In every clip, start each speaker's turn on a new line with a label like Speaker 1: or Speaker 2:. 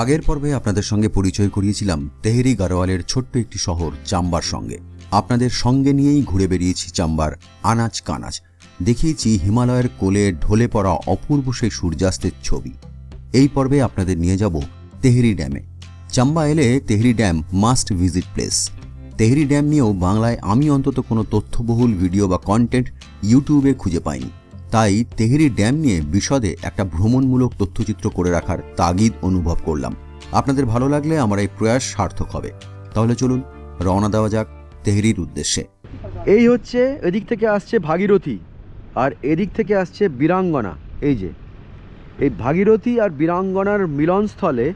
Speaker 1: আগের পর্বে আপনাদের সঙ্গে পরিচয় করিয়েছিলাম তেহরি গারোয়ালের ছোট্ট একটি শহর চাম্বার সঙ্গে। আপনাদের সঙ্গে নিয়েই ঘুরে বেরিয়েছি চাম্বার আনাজ কানাজ দেখিয়েছি হিমালয়ের কোলে ঢলে পড়া অপূর্ব সেই সূর্যাস্তের ছবি। এই পর্বে আপনাদের নিয়ে যাব তেহরি ড্যামে। চাম্বা এলে Tehri dam must visit place. Tehri dam নিয়েও বাংলায় আমি অন্তত কোনো তথ্যবহুল ভিডিও বা কন্টেন্ট ইউটিউবে খুঁজে পাইনি। তাই তেহরি ড্যাম নিয়ে বিশদে একটা ভ্রমণমূলক তথ্যচিত্র করে রাখার তাগিদ অনুভব করলাম। আপনাদের ভালো লাগলে আমার এই প্রয়াস সার্থক হবে। তাহলে চলুন রওনা দেওয়া যাক তেহরির উদ্দেশ্যে।
Speaker 2: এই হচ্ছে এদিক থেকে আসছে ভাগীরথী আর এদিক থেকে আসছে বীরাঙ্গনা। এই যে এই ভাগীরথী আর বীরাঙ্গনার মিলনস্থলে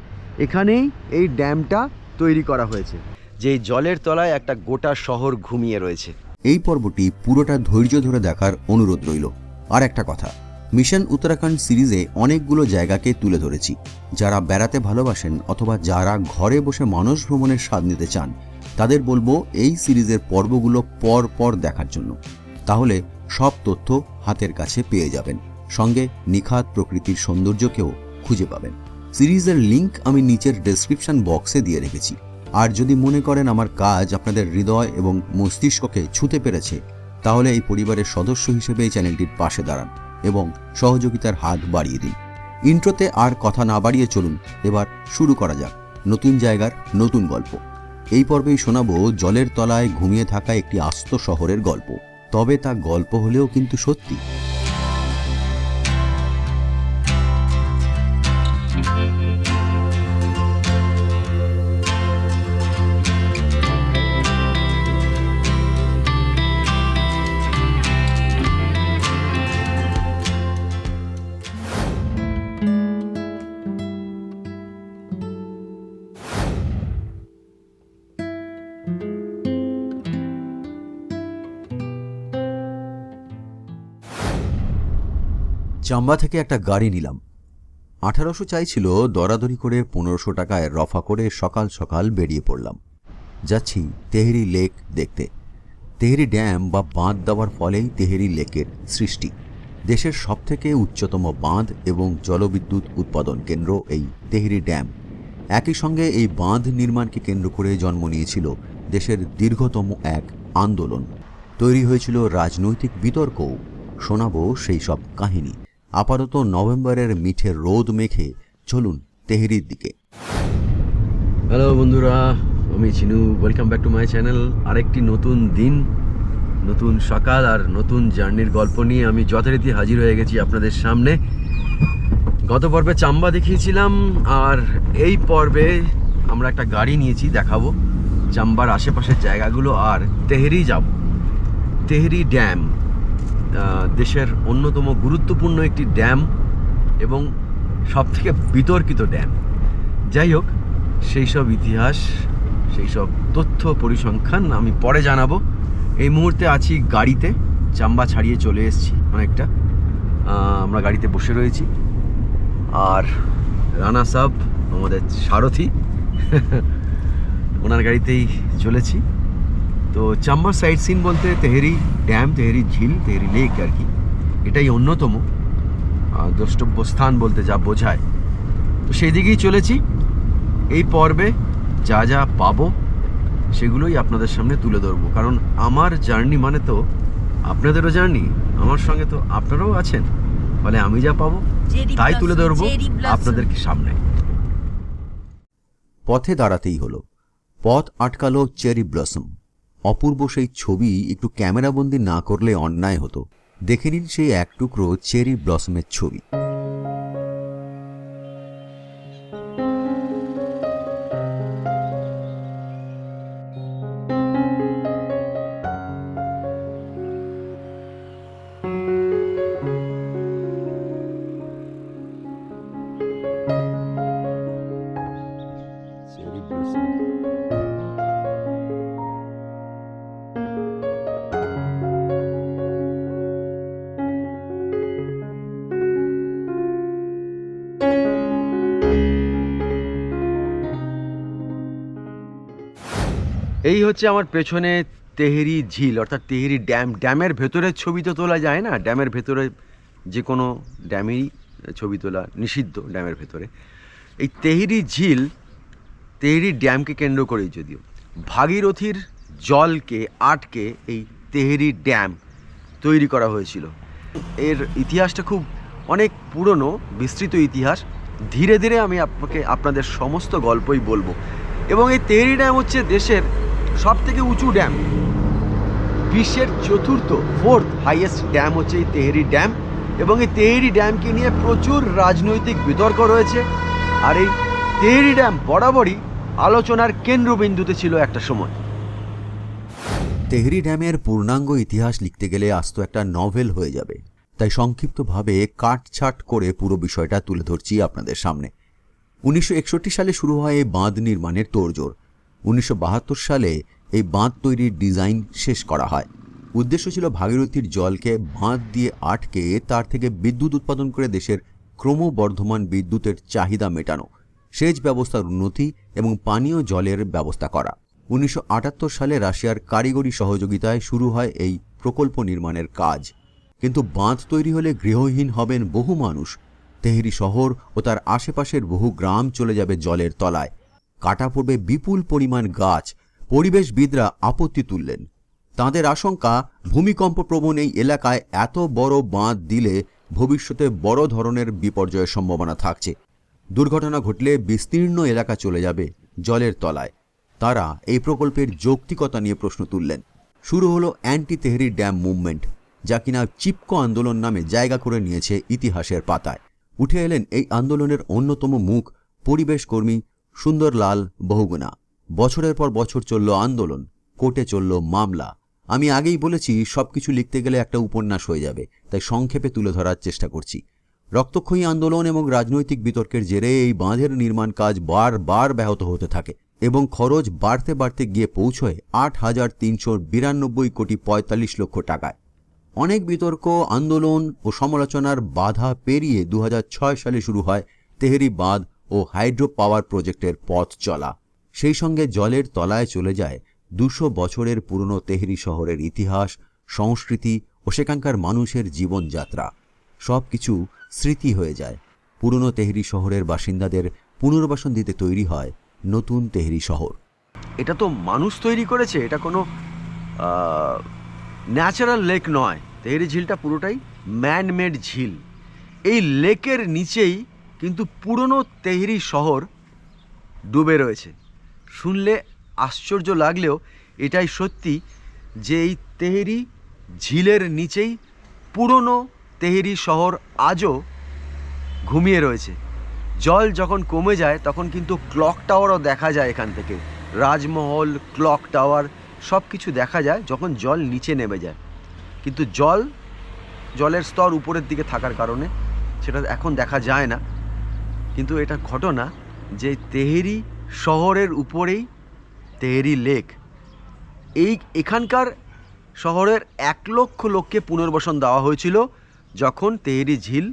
Speaker 2: এখানেই এই ড্যামটা তৈরি করা হয়েছে যে জলের তলায় একটা গোটা শহর ঘুমিয়ে রয়েছে।
Speaker 1: এই পর্বটি পুরোটা ধৈর্য ধরে দেখার অনুরোধ রইল। আর একটা কথা, মিশন উত্তরাখণ্ড সিরিজে অনেকগুলো জায়গাকে তুলে ধরেছি, যারা বেড়াতে ভালোবাসেন অথবা যারা ঘরে বসে মানস ভ্রমণের স্বাদ নিতে চান, তাদের বলব এই সিরিজের পর্বগুলো পর পর দেখার জন্য। তাহলে সব তথ্য হাতের কাছে পেয়ে যাবেন। সঙ্গে নিখাত প্রকৃতির সৌন্দর্যকেও খুঁজে পাবেন। সিরিজের লিংক আমি নিচের ডেসক্রিপশন বক্সে দিয়ে রেখেছি। আর যদি মনে করেন আমার কাজ আপনাদের হৃদয় এবং মস্তিষ্ককে ছুঁতে পেরেছে তাহলে এই পরিবারের সদস্য হিসেবে এই চ্যানেলটির পাশে দাঁড়ান এবং সহযোগিতার হাত বাড়িয়ে দিন। ইন্ট্রোতে আর কথা না বাড়িয়ে চলুন, এবার শুরু করা যাক। নতুন জায়গার নতুন গল্প। এই পর্বেই শোনাব জলের তলায় ঘুমিয়ে থাকা একটি আস্ত শহরের গল্প। তবে তা গল্প হলেও কিন্তু সত্যি। চাম্বা থেকে একটা গাড়ি নিলাম। আঠারোশো চাইছিল দরাদরি করে পনেরোশো টাকায় রফা করে সকাল সকাল বেরিয়ে পড়লাম। যাচ্ছি তেহরি লেক দেখতে। তেহরি ড্যাম বা বাঁধ দেওয়ার ফলেই তেহরি লেকের সৃষ্টি। দেশের সবথেকে উচ্চতম বাঁধ এবং জলবিদ্যুৎ উৎপাদন কেন্দ্র এই তেহরি ড্যাম। একই সঙ্গে এই বাঁধ নির্মাণকে কেন্দ্র করে জন্ম নিয়েছিল দেশের দীর্ঘতম এক আন্দোলন। তৈরি হয়েছিল রাজনৈতিক বিতর্কও। শোনাবো সেই সব কাহিনী। আপাতত নভেম্বরের মিঠে রোদ মেখে চলুন তেহরির দিকে।
Speaker 2: হ্যালো বন্ধুরা, আমি Chinu. Welcome back to my channel আরেকটি নতুন দিন, নতুন সকাল আর নতুন জার্নির গল্প নিয়ে আমি যথারীতি হাজির হয়ে গেছি আপনাদের সামনে। গত পর্বে চাম্বা দেখিয়েছিলাম আর এই পর্বে আমরা একটা গাড়ি নিয়েছি দেখাবো, চাম্বার আশেপাশের জায়গাগুলো আর তেহরি যাব, তেহরি ড্যাম। দেশের অন্যতম গুরুত্বপূর্ণ একটি ড্যাম এবং সবথেকে বিতর্কিত ড্যাম। যাই হোক, সেই সব ইতিহাস, সেই সব তথ্য পরিসংখ্যান আমি পরে জানাব। এই মুহূর্তে আছি গাড়িতে, চাম্বা ছাড়িয়ে চলে এসেছি অনেকটা। আমরা গাড়িতে বসে রয়েছি। আর রানা সাব, আমাদের সারথি, ওনার গাড়িতেই চলেছি। তো চাম্বার সাইড সিন বলতে তেহেরি ড্যাম তেহেরি ঝিল তেহেরি লেক আর কি। এটাই অন্যতম দ্রষ্টব্য স্থান বলতে যা বোঝায়। তো সেই দিকেই চলেছি। এই পর্বে যা যা পাবো সেগুলোই আপনাদের সামনে তুলে ধরবো। কারণ আমার জার্নি মানে তো আপনাদেরও জার্নি আমার সঙ্গে তো আপনারাও আছেন। ফলে আমি যা পাবো তাই তুলে ধরবো আপনাদেরকে সামনে।
Speaker 1: পথে দাঁড়াতেই হলো। পথ আটকালো চেরি ব্লসম অপূর্ব সেই ছবি একটু ক্যামেরাবন্দি না করলে অন্যায় হতো। দেখে নিন সেই এক টুকরো চেরি ব্লসমের ছবি।
Speaker 2: এই হচ্ছে আমার পেছনে তেহেরি ঝিল, অর্থাৎ তেহেরি ড্যাম। ড্যামের ভেতরের ছবি তো তোলা যায় না। ড্যামের ভেতরে যে কোনো ড্যামেই ছবি তোলা, নিষিদ্ধ ড্যামের ভেতরে। এই তেহেরি ঝিল, তেহরি ড্যামকে কেন্দ্র করেই যদিও। ভাগীরথীর জলকে, আটকে এই তেহরি ড্যাম তৈরি করা হয়েছিল। এর ইতিহাসটা খুব অনেক পুরনো, বিস্তৃত ইতিহাস। ধীরে ধীরে আমি আপনাকে, আপনাদের সমস্ত গল্পই বলব। এবং এই তেহরি ড্যাম হচ্ছে দেশের সব থেকে উঁচু ড্যাম। বিশ্বের চতুর্থ, ফোর্থ হাইয়েস্ট ড্যাম হচ্ছে এই তেহরি ড্যাম এবং এই তেহরি ড্যামকে নিয়ে প্রচুর রাজনৈতিক বিতর্ক রয়েছে। আর এই তেহরি ড্যাম বরাবরই আলোচনার কেন্দ্রবিন্দুতে ছিল একটা সময়।
Speaker 1: তেহরি ড্যামের পূর্ণাঙ্গ ইতিহাস লিখতে গেলে আস্ত একটা নভেল হয়ে যাবে। তাই সংক্ষিপ্তভাবে কাটছাট করে পুরো বিষয়টা তুলে ধরছি আপনাদের সামনে। উনিশশো একষট্টি সালে শুরু হয় এই বাঁধ নির্মাণের তোড়জোড়। উনিশশো বাহাত্তর সালে এই বাঁধ তৈরির ডিজাইন শেষ করা হয়। উদ্দেশ্য ছিল ভাগীরথীর জলকে বাঁধ দিয়ে আটকে তার থেকে বিদ্যুৎ উৎপাদন করে দেশের ক্রমবর্ধমান বিদ্যুতের চাহিদা মেটানো, সেচ ব্যবস্থার উন্নতি এবং পানীয় জলের ব্যবস্থা করা। উনিশশো আটাত্তর সালে রাশিয়ার কারিগরি সহযোগিতায় শুরু হয় এই প্রকল্প নির্মাণের কাজ। কিন্তু বাঁধ তৈরি হলে গৃহহীন হবেন বহু মানুষ। তেহরি শহর ও তার আশেপাশের বহু গ্রাম চলে যাবে জলের তলায়। কাটা পড়বে বিপুল পরিমাণ গাছ। পরিবেশবিদরা আপত্তি তুললেন। তাদের আশঙ্কা, ভূমিকম্প প্রবণ এই এলাকায় এত বড় বাঁধ দিলে ভবিষ্যতে বড় ধরনের বিপর্যয়ের সম্ভাবনা থাকছে। দুর্ঘটনা ঘটলে বিস্তীর্ণ এলাকা চলে যাবে জলের তলায়। তারা এই প্রকল্পের যৌক্তিকতা নিয়ে প্রশ্ন তুললেন। শুরু হলো অ্যান্টি তেহরি ড্যাম মুভমেন্ট, যা কিনা চিপকো আন্দোলন নামে জায়গা করে নিয়েছে ইতিহাসের পাতায়। উঠে এলেন এই আন্দোলনের অন্যতম মুখ পরিবেশ কর্মী সুন্দরলাল বহুগুণা। বছরের পর বছর চলল আন্দোলন, কোর্টে চলল মামলা। আমি আগেই বলেছি, সবকিছু লিখতে গেলে একটা উপন্যাস হয়ে যাবে, তাই সংক্ষেপে তুলে ধরার চেষ্টা করছি। রক্তক্ষয়ী আন্দোলন এবং রাজনৈতিক বিতর্কের জেরে এই বাঁধের নির্মাণ কাজ বারবার ব্যাহত হতে থাকে এবং খরচ বাড়তে বাড়তে গিয়ে পৌঁছয় আট হাজার তিনশো বিরানব্বই কোটি পঁয়তাল্লিশ লক্ষ টাকায়। অনেক বিতর্ক, আন্দোলন ও সমালোচনার বাধা পেরিয়ে দু হাজার ছয় সালে শুরু হয় তেহরি বাঁধ ও হাইড্রো পাওয়ার প্রজেক্টের পথ চলা। সেই সঙ্গে জলের তলায় চলে যায় দুশো বছরের পুরনো তেহরি শহরের ইতিহাস, সংস্কৃতি ও সেখানকার মানুষের জীবনযাত্রা। সব কিছু স্মৃতি হয়ে যায়। পুরনো তেহরি শহরের বাসিন্দাদের পুনর্বাসন দিতে তৈরি হয় নতুন তেহরি শহর।
Speaker 2: এটা তো মানুষ তৈরি করেছে, এটা কোনো ন্যাচারাল লেক নয়। তেহরি ঝিলটা পুরোটাই ম্যানমেড ঝিল। এই লেকের নিচেই কিন্তু পুরনো তেহরি শহর ডুবে রয়েছে। শুনলে আশ্চর্য লাগলেও এটাই সত্যি যে এই তেহরি ঝিলের নিচেই পুরনো তেহরি শহর আজও ঘুমিয়ে রয়েছে। জল যখন কমে যায়, তখন কিন্তু ক্লক টাওয়ারও দেখা যায় এখান থেকে। রাজমহল, ক্লক টাওয়ার সব কিছু দেখা যায় যখন জল নিচে নেমে যায়। কিন্তু জল, জলের স্তর উপরের দিকে থাকার কারণে সেটা এখন দেখা যায় না। কিন্তু এটা ঘটনা যে তেহেরি শহরের উপরেই, তেহেরি লেক, এই এখানকার শহরের এক লক্ষ লোককে পুনর্বাসন দেওয়া হয়েছিল যখন তেহেরি ঝিল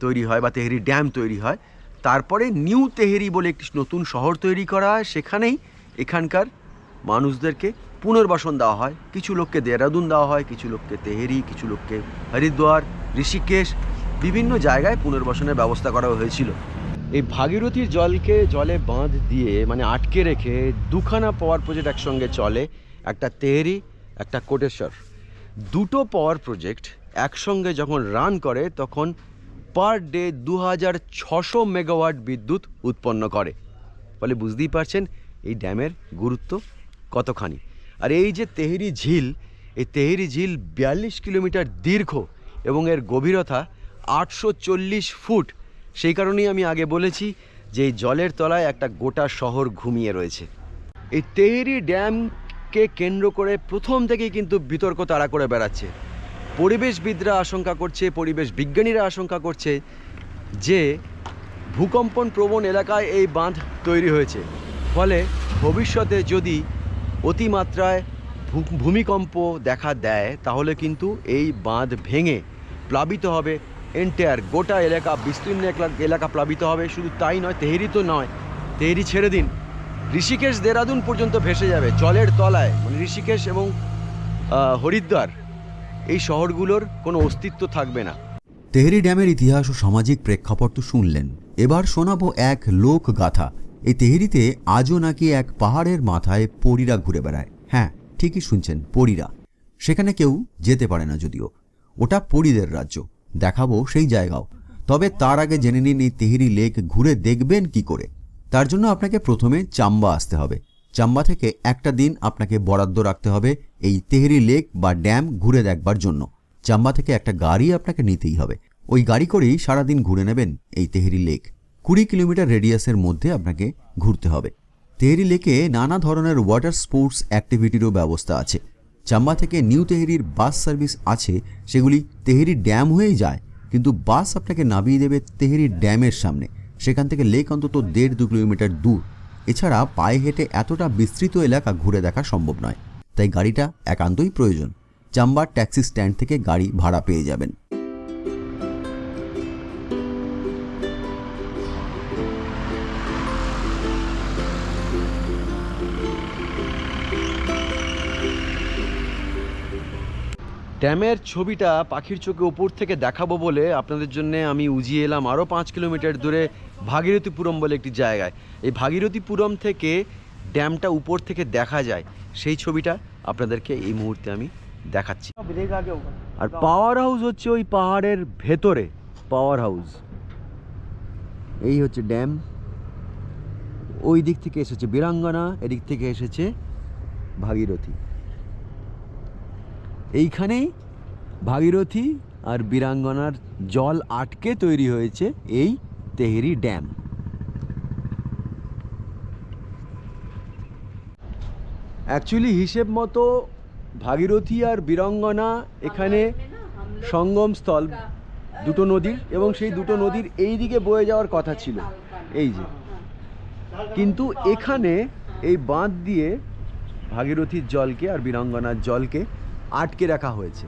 Speaker 2: তৈরি হয় বা তেহেরি ড্যাম তৈরি হয়। তারপরে নিউ তেহেরি বলে একটি নতুন শহর তৈরি করা হয়। সেখানেই এখানকার মানুষদেরকে পুনর্বাসন দেওয়া হয়। কিছু লোককে দেহরাদুন দেওয়া হয়, কিছু লোককে তেহেরি, কিছু লোককে হরিদ্বার, ঋষিকেশ, বিভিন্ন জায়গায় পুনর্বাসনের ব্যবস্থা করা হয়েছিল। এই ভাগীরথীর জলকে জলে বাঁধ দিয়ে মানে আটকে রেখে দুখানা পাওয়ার প্রজেক্ট একসঙ্গে চলে, একটা তেহরি, একটা কোটেশ্বর। দুটো পাওয়ার প্রজেক্ট একসঙ্গে যখন রান করে, তখন পার ডে দু হাজার ছশো মেগাওয়াট বিদ্যুৎ উৎপন্ন করে। ফলে বুঝতেই পারছেন, এই ড্যামের গুরুত্ব কতখানি। আর এই যে তেহরি ঝিল, এই তেহেরি ঝিল বিয়াল্লিশ কিলোমিটার দীর্ঘ এবং এর গভীরতা আটশো চল্লিশ ফুট। সেই কারণেই আমি আগে বলেছি যে এই জলের তলায় একটা গোটা শহর ঘুমিয়ে রয়েছে। এই তেহেরি ড্যামকে কেন্দ্র করে প্রথম থেকেই কিন্তু বিতর্ক তাড়া করে বেড়াচ্ছে। পরিবেশবিদরা আশঙ্কা করছে, পরিবেশ বিজ্ঞানীরা আশঙ্কা করছে যে ভূকম্পন প্রবণ এলাকায় এই বাঁধ তৈরি হয়েছে। ফলে ভবিষ্যতে যদি অতিমাত্রায় ভূমিকম্প দেখা দেয়, তাহলে কিন্তু এই বাঁধ ভেঙে প্লাবিত হবে এন্টায়ার গোটা এলাকা বিস্তীর্ণ এলাকা- প্লাবিত হবে। শুধু তাই নয়, তেহেরি তো নয়, তেহেরি ছেড়ে দিন। ঋষিকেশ দেরাদুন পর্যন্ত ভেসে যাবে, জলের তলায়। মানে ঋষিকেশ এবং হরিদ্বার, এই শহরগুলোর কোনো অস্তিত্ব থাকবে না।
Speaker 1: তেহরি ড্যামের ইতিহাস ও সামাজিক প্রেক্ষাপট তো শুনলেন। এবার শোনাবো এক লোক গাথা এই তেহরিতে আজও নাকি এক পাহাড়ের মাথায় পরীরা ঘুরে বেড়ায়। হ্যাঁ ঠিকই শুনছেন, পরীরা। সেখানে কেউ যেতে পারে না যদিও। ওটা পরীদের রাজ্য। দেখাবো সেই জায়গাও। তবে তার আগে জেনে নিন এই তেহেরি লেক ঘুরে দেখবেন কি করে। তার জন্য আপনাকে প্রথমে চাম্বা আসতে হবে। চাম্বা থেকে একটা দিন আপনাকে বরাদ্দ রাখতে হবে এই তেহেরি লেক বা ড্যাম ঘুরে দেখবার জন্য। চাম্বা থেকে একটা গাড়ি আপনাকে নিতেই হবে। ওই গাড়ি করেই সারাদিন ঘুরে নেবেন এই তেহেরি লেক। কুড়ি কিলোমিটার রেডিয়াসের মধ্যে আপনাকে ঘুরতে হবে। তেহেরি লেকে নানা ধরনের ওয়াটার স্পোর্টস অ্যাক্টিভিটিরও ব্যবস্থা আছে। চাম্বা থেকে নিউ তেহেরির বাস সার্ভিস আছে, সেগুলি তেহেরি ড্যাম হয়েই যায়, কিন্তু বাস আপনাকে নামিয়ে দেবে তেহেরি ড্যামের সামনে, সেখান থেকে লেক অন্তত দেড় দু কিলোমিটার দূর। এছাড়া পায়ে হেঁটে এতটা বিস্তৃত এলাকা ঘুরে দেখা সম্ভব নয়, তাই গাড়িটা একান্তই প্রয়োজন। চাম্বার ট্যাক্সি স্ট্যান্ড থেকে গাড়ি ভাড়া পেয়ে যাবেন।
Speaker 2: ড্যামের ছবিটা পাখির চোখে ওপর থেকে দেখাবো বলে আপনাদের জন্য আমি উজিয়ে এলাম আরও পাঁচ কিলোমিটার দূরে ভাগীরথীপুরম বলে একটি জায়গায়। এই ভাগীরথীপুরম থেকে ড্যামটা উপর থেকে দেখা যায়। সেই ছবিটা আপনাদেরকে এই মুহূর্তে আমি দেখাচ্ছি। আর পাওয়ার হাউস হচ্ছে ওই পাহাড়ের ভেতরে পাওয়ার হাউস এই হচ্ছে ড্যাম। ওই দিক থেকে এসেছে বীরাঙ্গনা, এদিক থেকে এসেছে ভাগীরথী। এইখানেই ভাগীরথী আর বীরাঙ্গনার জল আটকে তৈরি হয়েছে এই তেহেরি ড্যাম। অ্যাকচুয়ালি হিসেব মতো ভাগীরথী আর বীরাঙ্গনা এখানে সঙ্গমস্থল দুটো নদীর এবং সেই দুটো নদীর এই দিকে বয়ে যাওয়ার কথা ছিল, এই যে। কিন্তু এখানে এই বাঁধ দিয়ে ভাগীরথীর জলকে আর বীরাঙ্গনার জলকে আটকে রাখা হয়েছে।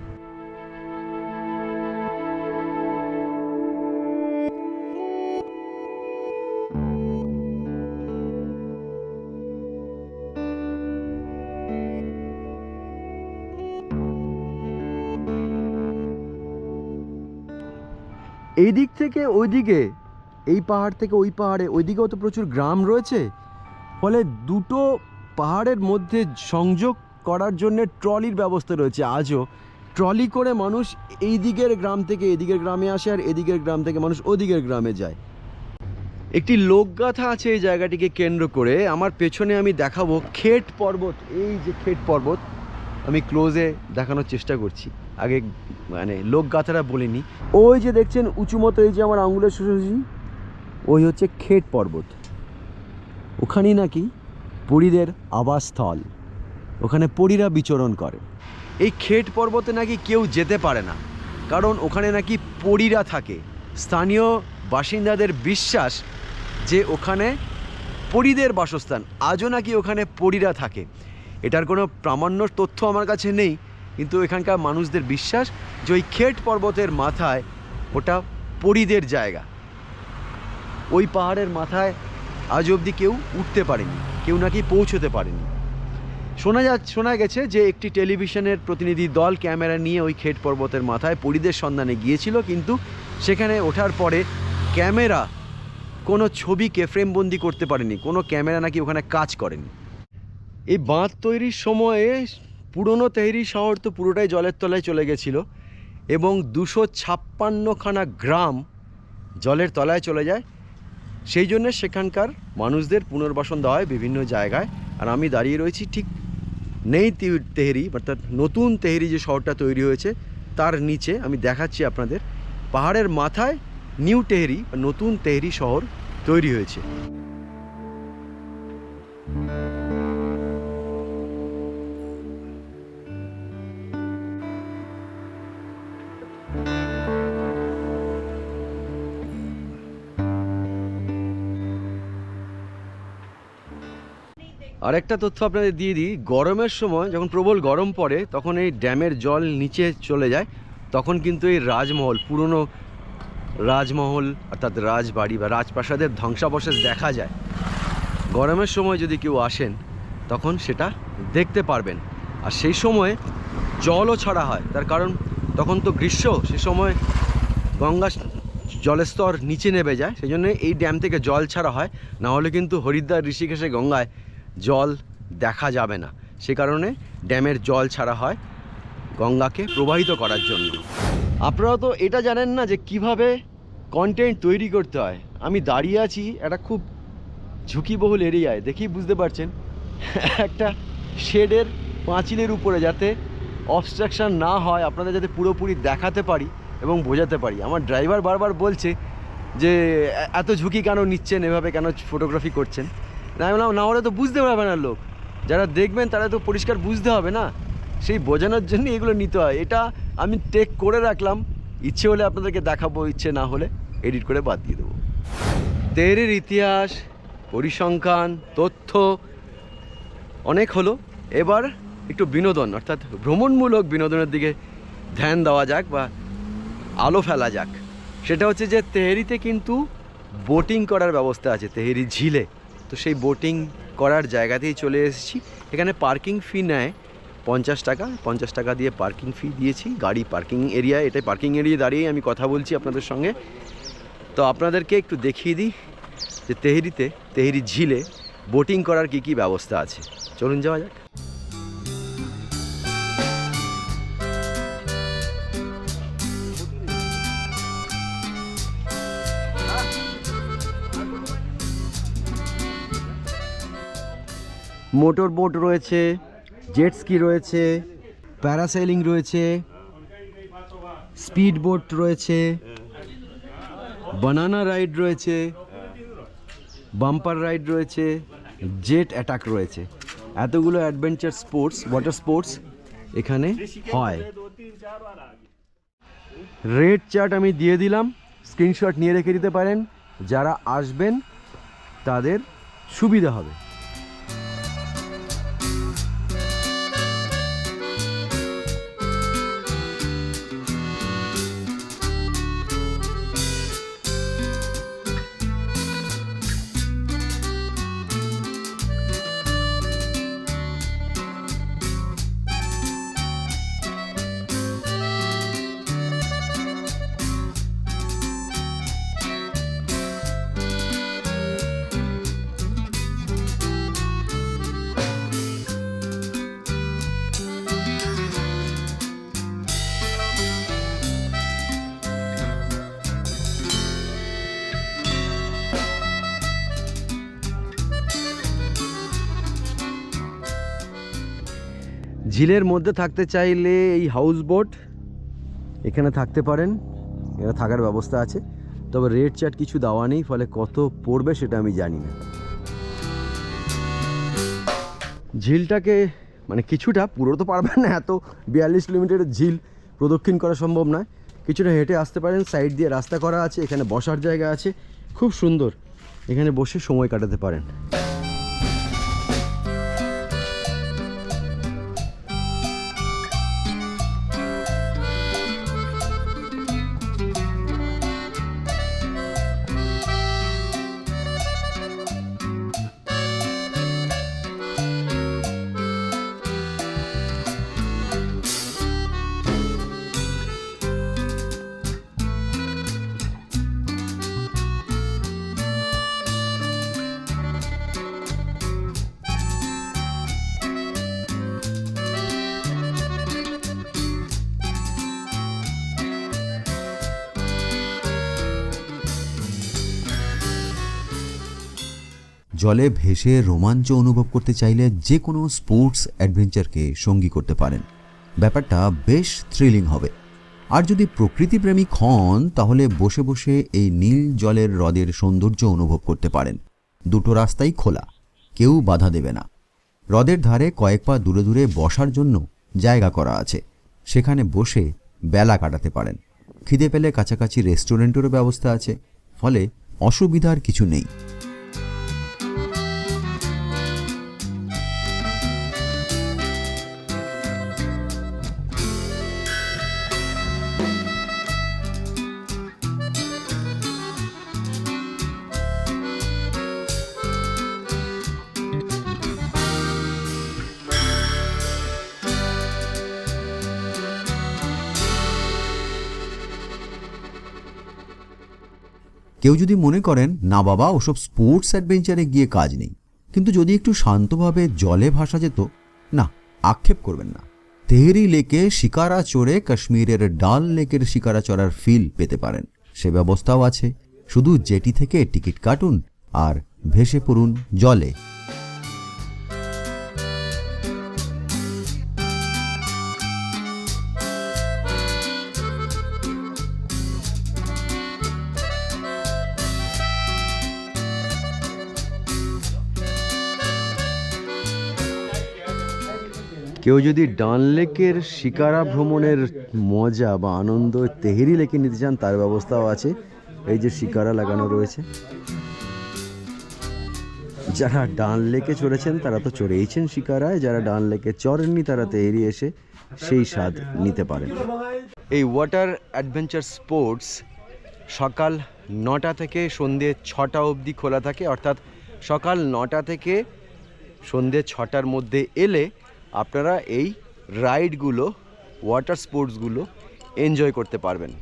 Speaker 2: এই দিক থেকে ওই দিকে এই পাহাড় থেকে ওই পাহাড়ে, ওইদিকেও তো প্রচুর গ্রাম রয়েছে। ফলে দুটো পাহাড়ের মধ্যে সংযোগ করার জন্য ট্রলির ব্যবস্থা রয়েছে আজও। ট্রলি করে মানুষ এই দিকের গ্রাম থেকে এদিকের গ্রামে আসে আর এদিকের গ্রাম থেকে মানুষ ওদিকের গ্রামে যায়। একটি লোকগাথা আছে এই জায়গাটিকে কেন্দ্র করে। আমার পেছনে আমি দেখাবো খেট পর্বত। এই যে খেট পর্বত, আমি ক্লোজে দেখানোর চেষ্টা করছি। আগে মানে লোকগাথাটা বলিনি ওই যে দেখছেন উঁচু মতো এই যে আমার আঙুলের সোজাসুজি ওই হচ্ছে খেট পর্বত। ওখানেই নাকি পুরীদের আবাসস্থল। ওখানে পরীরা বিচরণ করে। এই খেট পর্বতে নাকি কেউ যেতে পারে না, কারণ ওখানে নাকি পরীরা থাকে। স্থানীয় বাসিন্দাদের বিশ্বাস যে ওখানে পরীদের বাসস্থান, আজও নাকি ওখানে পরীরা থাকে। এটার কোনো প্রামাণ্য তথ্য আমার কাছে নেই, কিন্তু এখানকার মানুষদের বিশ্বাস যে ওই খেট পর্বতের মাথায় ওটা পরীদের জায়গা। ওই পাহাড়ের মাথায় আজ অবধি কেউ উঠতে পারেনি, কেউ নাকি পৌঁছতে পারেনি। শোনা যা শোনা গেছে যে একটি টেলিভিশনের প্রতিনিধি দল ক্যামেরা নিয়ে ওই খেট পর্বতের মাথায় পরিদের সন্ধানে গিয়েছিল, কিন্তু সেখানে ওঠার পরে ক্যামেরা কোনো ছবিকে ফ্রেমবন্দি করতে পারেনি, কোনো ক্যামেরা নাকি ওখানে কাজ করেনি। এই বাঁধ তৈরির সময়ে পুরনো তেহরি শহর তো পুরোটাই জলের তলায় চলে গেছিল, এবং দুশো ছাপ্পান্নখানা গ্রাম জলের তলায় চলে যায়। সেই জন্য সেখানকার মানুষদের পুনর্বাসন দেওয়া হয় বিভিন্ন জায়গায়, আর আমি দাঁড়িয়ে রয়েছি ঠিক নেই তেহরি, অর্থাৎ নতুন তেহরি যে শহরটা তৈরি হয়েছে, তার নিচে আমি দেখাচ্ছি আপনাদের, পাহাড়ের মাথায় নিউ টেহরি নতুন তেহরি শহর তৈরি হয়েছে। আরেকটা তথ্য আপনাদের দিয়ে দিই। গরমের সময় যখন প্রবল গরম পড়ে, তখন এই ড্যামের জল নিচে চলে যায়। তখন কিন্তু এই রাজমহল, পুরনো রাজমহল, অর্থাৎ রাজবাড়ি বা রাজপ্রাসাদের ধ্বংসাবশেষ দেখা যায়। গরমের সময় যদি কেউ আসেন, তখন সেটা দেখতে পারবেন। আর সেই সময়ে জলও ছাড়া হয়। তার কারণ, তখন তো গ্রীষ্ম, সে সময় গঙ্গা জলের স্তর নিচে নেমে যায়। সেই জন্য এই ড্যাম থেকে জল ছাড়া হয়। না হলে কিন্তু হরিদ্বার, ঋষিকেশে, গঙ্গায় জল দেখা যাবে না। সে কারণে ড্যামের জল ছাড়া হয় গঙ্গাকে প্রবাহিত করার জন্য। আপনারা তো এটা জানেন না যে কীভাবে কন্টেন্ট তৈরি করতে হয়। আমি দাঁড়িয়ে আছি একটা খুব ঝুঁকিবহুল এরিয়ায়, দেখেই বুঝতে পারছেন। একটা শেডের পাঁচিলের উপরে যাতে অবস্ট্রাকশন না হয়, আপনাদের যাতে পুরোপুরি দেখাতে পারি এবং বোঝাতে পারি। আমার ড্রাইভার বারবার বলছে যে এত ঝুঁকি কেন নিচ্ছেন? এভাবে কেন ফটোগ্রাফি করছেন? না বললাম, না হলে তো বুঝতে পারবে না লোক। যারা দেখবেন তারা তো পরিষ্কার বুঝতে হবে না। সেই বোঝানোর জন্য এগুলো নিতে হয়। এটা আমি টেক করে রাখলাম। ইচ্ছে হলে আপনাদেরকে দেখাবো ইচ্ছে না হলে এডিট করে বাদ দিয়ে দেবো। তেরের ইতিহাস পরিসংখ্যান তথ্য অনেক হলো। এবার একটু বিনোদন অর্থাৎ ভ্রমণমূলক বিনোদনের দিকে ধ্যান দেওয়া যাক বা আলো ফেলা যাক। সেটা হচ্ছে যে তেহেরিতে কিন্তু বোটিং করার ব্যবস্থা আছে তেহেরি ঝিলে। তো সেই বোটিং করার জায়গাতেই চলে এসেছি। এখানে পার্কিং ফি নেয় পঞ্চাশ টাকা। পঞ্চাশ টাকা দিয়ে পার্কিং ফি দিয়েছি। গাড়ি পার্কিং এরিয়া এটাই পার্কিং এরিয়া দাঁড়িয়ে আমি কথা বলছি আপনাদের সঙ্গে। তো আপনাদেরকে একটু দেখিয়ে দিই যে তেহরিতে, তেহরি ঝিলে বোটিং করার কি কি ব্যবস্থা আছে। চলুন যাওয়া যাক। মোটর বোট রয়েছে জেট স্কি রয়েছে প্যারাসেলিং রয়েছে স্পিড বোট রয়েছে বানানা রাইড রয়েছে বাম্পার রাইড রয়েছে জেট অ্যাটাক রয়েছে। এতগুলো অ্যাডভেঞ্চার স্পোর্টস ওয়াটার স্পোর্টস এখানে হয়। রেড চার্ট আমি দিয়ে দিলাম স্ক্রিনশট নিয়ে রেখে দিতে পারেন, যারা আসবেন, তাদের সুবিধা হবে। ঝিলের মধ্যে থাকতে চাইলে এই হাউস বোট এখানে থাকতে পারেন। এখানে থাকার ব্যবস্থা আছে। তবে রেট চার্ট কিছু দেওয়া নেই, ফলে কত পড়বে সেটা আমি জানি না। ঝিলটাকে মানে কিছুটা, পুরো তো পারবেন না এত বিয়াল্লিশ কিলোমিটারের ঝিল প্রদক্ষিণ করা সম্ভব নয়। কিছুটা হেঁটে আসতে পারেন সাইড দিয়ে রাস্তা করা আছে, এখানে বসার জায়গা আছে। খুব সুন্দর, এখানে বসে সময় কাটাতে পারেন।
Speaker 1: জলে ভেসে রোমাঞ্চ অনুভব করতে চাইলে যে কোনো স্পোর্টস অ্যাডভেঞ্চারকে সঙ্গী করতে পারেন। ব্যাপারটা বেশ থ্রিলিং হবে। আর যদি প্রকৃতিপ্রেমিক হন, তাহলে বসে বসে এই নীল জলের হ্রদের সৌন্দর্য অনুভব করতে পারেন। দুটো রাস্তাই খোলা, কেউ বাধা দেবে না। হ্রদের ধারে কয়েক পা দূরে দূরে বসার জন্য জায়গা করা আছে। সেখানে বসে বেলা কাটাতে পারেন। খিদে পেলে কাছাকাছি রেস্টুরেন্টেরও ব্যবস্থা আছে, ফলে অসুবিধার কিছু নেই। কেউ যদি মনে করেন, না বাবা, ওসব স্পোর্টস অ্যাডভেঞ্চারে গিয়ে কাজ নেই। কিন্তু যদি একটু শান্তভাবে জলে ভাসা যেত, না, আক্ষেপ করবেন না। তেহরি লেকে শিকারা চড়ে কাশ্মীরের ডাল লেকের শিকারা চড়ার ফিল পেতে পারেন। সে ব্যবস্থাও আছে। শুধু জেটি থেকে টিকিট কাটুন আর ভেসে পড়ুন জলে।
Speaker 2: কেউ যদি ডান লেকের শিকারা ভ্রমণের মজা বা আনন্দ তেহেরি লেকে নিতে চান, তার ব্যবস্থাও আছে। এই যে শিকারা লাগানো রয়েছে। যারা ডান লেকে চড়েছেন, তারা তো চড়েইছেন শিকারায়। যারা ডান লেকে চড়েননি, তারা তেহেরি এসে সেই স্বাদ নিতে পারেন। এই ওয়াটার অ্যাডভেঞ্চার স্পোর্টস সকাল নটা থেকে সন্ধে ছটা অবধি খোলা থাকে। অর্থাৎ সকাল নটা থেকে সন্ধে ছটার মধ্যে এলে আপনারা এই রাইডগুলো ওয়াটার স্পোর্টসগুলো এনজয় করতে পারবেন।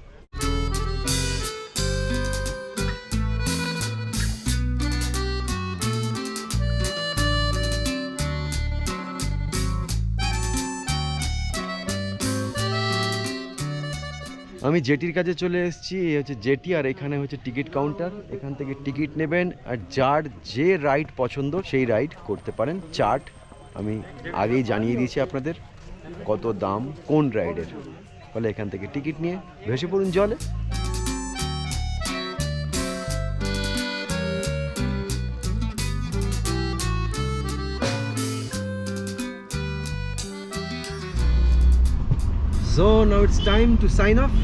Speaker 2: আমি জেটির কাছে চলে এসেছি, এই হচ্ছে জেটি, আর এখানে হচ্ছে টিকিট কাউন্টার। এখান থেকে টিকিট নেবেন, আর যার যে রাইড পছন্দ, সেই রাইড করতে পারেন, চার্ট আমি আগেই জানিয়ে দিয়েছি আপনাদের কত দাম, কোন রাইডের ফলে এখান থেকে টিকিট নিয়ে ভেসে পড়ুন জলে So, now it's time to sign off.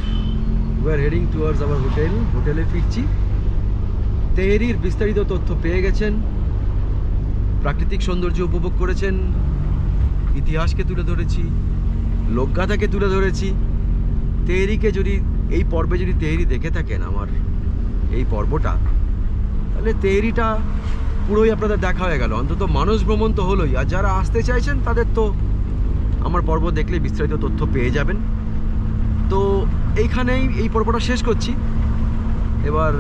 Speaker 2: We are heading towards our hotel. হোটেলে ফিরছি তেহরির বিস্তারিত তথ্য পেয়ে গেছেন প্রাকৃতিক সৌন্দর্য উপভোগ করেছেন। ইতিহাসকে তুলে ধরেছি, লোকগাথাকে তুলে ধরেছি। তেহরিকে যদি, এই পর্বে যদি তেহরি দেখে থাকেন আমার এই পর্বটা, তাহলে তেহরিটা পুরোই আপনাদের দেখা হয়ে গেল। অন্তত মানুষ ভ্রমণ তো হলোই। আর যারা আসতে চাইছেন, তাদের তো আমার পর্ব দেখলে বিস্তারিত তথ্য পেয়ে যাবেন। তো এইখানেই এই পর্বটা শেষ করছি। এবার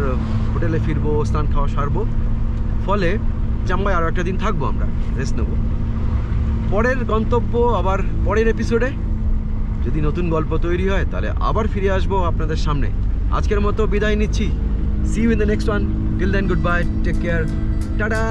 Speaker 2: হোটেলে ফিরবো, স্নান খাওয়া সারবো। ফলে চাম্বায় আরও একটা দিন থাকব আমরা রেস্ট নেব। পরের গন্তব্য আবার পরের এপিসোডে যদি নতুন গল্প তৈরি হয়, তাহলে আবার ফিরে আসব আপনাদের সামনে। আজকের মতো বিদায় নিচ্ছি। See you in the next one till then good bye take care tata